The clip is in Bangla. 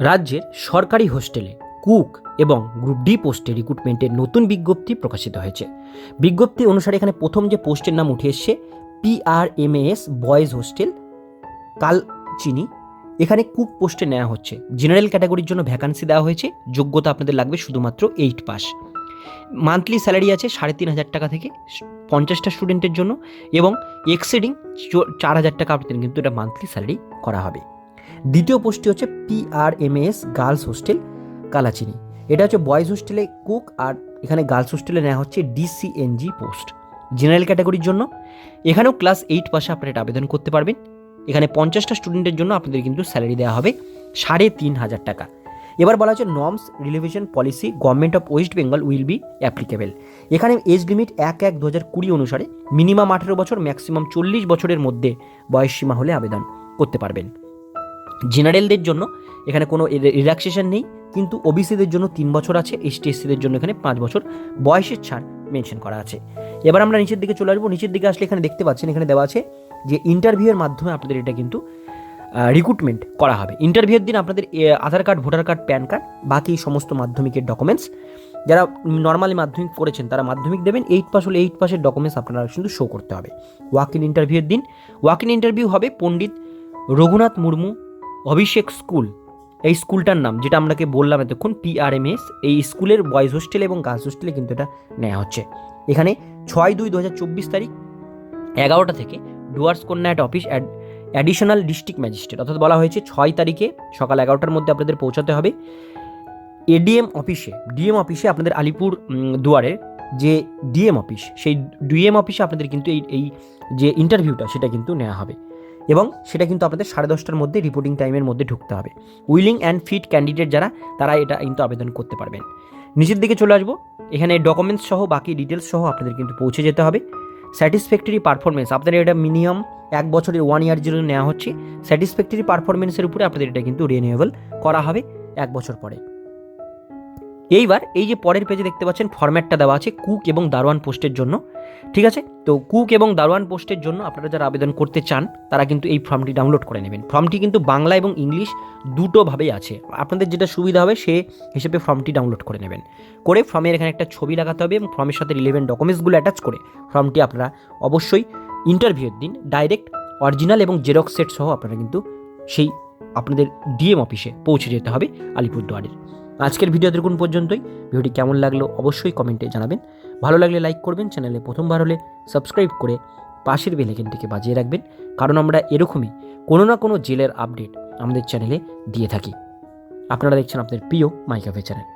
রাজ্যের সরকারি হোস্টেলে কুক এবং গ্রুপ ডি পোস্টে রিক্রুটমেন্টের নতুন বিজ্ঞপ্তি প্রকাশিত হয়েছে। বিজ্ঞপ্তি অনুসারে এখানে প্রথম যে পোস্টের নাম উঠে এসছে পিআরএমএএস বয়েজ হোস্টেল, কালচিনি। এখানে কুক পোস্টে নেওয়া হচ্ছে। জেনারেল ক্যাটাগরির জন্য ভ্যাকান্সি দেওয়া হয়েছে। যোগ্যতা আপনাদের লাগবে শুধুমাত্র এইট পাস। মান্থলি স্যালারি আছে সাড়ে তিন হাজার টাকা থেকে পঞ্চাশটা স্টুডেন্টের জন্য এবং এক্সিডিং চার হাজার টাকা আপনাদের কিন্তু এটা মান্থলি স্যালারি করা হবে। দ্বিতীয় পোস্টটি হচ্ছে পিআরএমএস গার্লস হোস্টেল, কালাচিনি। এটা হচ্ছে বয়েজ হোস্টেলে কুক আর এখানে গার্লস হোস্টেলে নেওয়া হচ্ছে ডিসিএনজি পোস্ট। জেনারেল ক্যাটাগরির জন্য, এখানেও ক্লাস এইট পাশে আপনারা এটা আবেদন করতে পারবেন। এখানে পঞ্চাশটা স্টুডেন্টের জন্য আপনাদের কিন্তু স্যালারি দেওয়া হবে সাড়ে তিন হাজার টাকা। এবার বলা হচ্ছে norms relaxation policy government of West Bengal will be applicable. এখানে এজ লিমিট এক এক দু হাজার কুড়ি অনুসারে মিনিমাম আঠেরো বছর, ম্যাক্সিমাম চল্লিশ বছরের মধ্যে বয়স সীমা হলে আবেদন করতে পারবেন। জেনারেলদের জন্য, এখানে কোনো রিল্যাক্সেশন নেই, কিন্তু ওবিসিদের জন্য তিন বছর আছে এসটি এসসিদের জন্য এখানে পাঁচ বছর বয়সের ছাড় মেনশন করা আছে। এবার আমরা নিচের দিকে চলে আসব, নিচের দিকে আসলে এখানে দেখতে পাচ্ছেন, এখানে দেওয়া আছে যে ইন্টারভিউয়ের মাধ্যমে আপনাদের এটা কিন্তু রিক্রুটমেন্ট করা হবে। ইন্টারভিউয়ের দিন আপনাদের Aadhaar card, voter card, PAN card, বাকি সমস্ত মাধ্যমিকের ডকুমেন্টস যারা নর্মালি মাধ্যমিক করেছেন তারা মাধ্যমিক দেবেন এইট পাস হলে এইট পাসের ডকুমেন্টস আপনারা কিন্তু শো করতে হবে। ওয়াক ইন ইন্টারভিউয়ের দিন ওয়াক ইন ইন্টারভিউ হবে পণ্ডিত রঘুনাথ মুর্মু অভিষেক স্কুল। এই স্কুলটার নাম যেটা আপনাকে বললাম এতক্ষণ পিআরএমএস এই স্কুলের বয়েজ হোস্টেল এবং গার্লস হোস্টেলে কিন্তু এটা নেওয়া হচ্ছে। এখানে ছয় দুই দু হাজার চব্বিশ তারিখ এগারোটা থেকে Dooars Kanya at office add additional district magistrate অর্থাৎ বলা হয়েছে ছয় তারিখে সকাল এগারোটার মধ্যে আপনাদের পৌঁছাতে হবে। এডিএম অফিসে ডিএম অফিসে আপনাদের আলিপুর উম, দুয়ারের যে ডিএম অফিস সেই ডিএম অফিসে আপনাদের কিন্তু এই এই যে ইন্টারভিউটা সেটা কিন্তু নেওয়া হবে। এবং সেটা কিন্তু আপনাদের সাড়ে দশটার মধ্যে রিপোর্টিং টাইমের মধ্যে ঢুকতে হবে। উইলিং অ্যান্ড ফিট ক্যান্ডিডেট যারা, তারা এটা কিন্তু আবেদন করতে পারবেন। নিচের দিকে চলে আসব। এখানে ডকুমেন্টস সহ, বাকি ডিটেলস সহ আপনাদের কিন্তু পৌঁছে যেতে হবে। স্যাটিসফ্যাক্টরি পারফরমেন্স আপনাদের এটা মিনিমাম এক বছরের ওয়ান ইয়ার জন্য নেওয়া হচ্ছে। স্যাটিসফ্যাক্টরি পারফরমেন্সের উপরে আপনাদের এটা কিন্তু রিনিউয়েবল করা হবে এক বছর পরে। এইবার এই যে পরের পেজে দেখতে পাচ্ছেন ফরম্যাটটা দেওয়া আছে কুক এবং দারোয়ান পোস্টের জন্য। ঠিক আছে? তো কুক এবং দারোয়ান পোস্টের জন্য আপনারা যারা আবেদন করতে চান, তারা কিন্তু এই ফর্মটি ডাউনলোড করে নেবেন। ফর্মটি কিন্তু বাংলা এবং ইংলিশ দুটোভাবেই আছে। আপনাদের যেটা সুবিধা হবে, সে হিসেবে ফর্মটি ডাউনলোড করে নেবেন। করে ফর্মের এখানে একটা ছবি লাগাতে হবে এবং ফর্মের সাথে রিলেভেন্ট ডকুমেন্টসগুলো অ্যাটাচ করে ফর্মটি আপনারা অবশ্যই ইন্টারভিউয়ের দিন ডাইরেক্ট অরিজিনাল এবং জেরক্স সেট সহ আপনারা কিন্তু সেই আপনাদের ডিএম অফিসে পৌঁছে যেতে হবে আলিপুরদুয়ারের। আজকের ভিডিও দেখুন পর্যন্তই। ভিডিওটি কেমন লাগল অবশ্যই কমেন্টে জানাবেন। ভালো লাগলে লাইক করবেন চ্যানেলে প্রথমবার হলে সাবস্ক্রাইব করে পাশের বেলেকেনটিকে বাজিয়ে রাখবেন। কারণ আমরা এরকমই কোনো না কোনো জেলের আপডেট আমাদের চ্যানেলে দিয়ে থাকি। আপনারা দেখছেন আপনাদের প্রিয় মাইকাফে চ্যানেল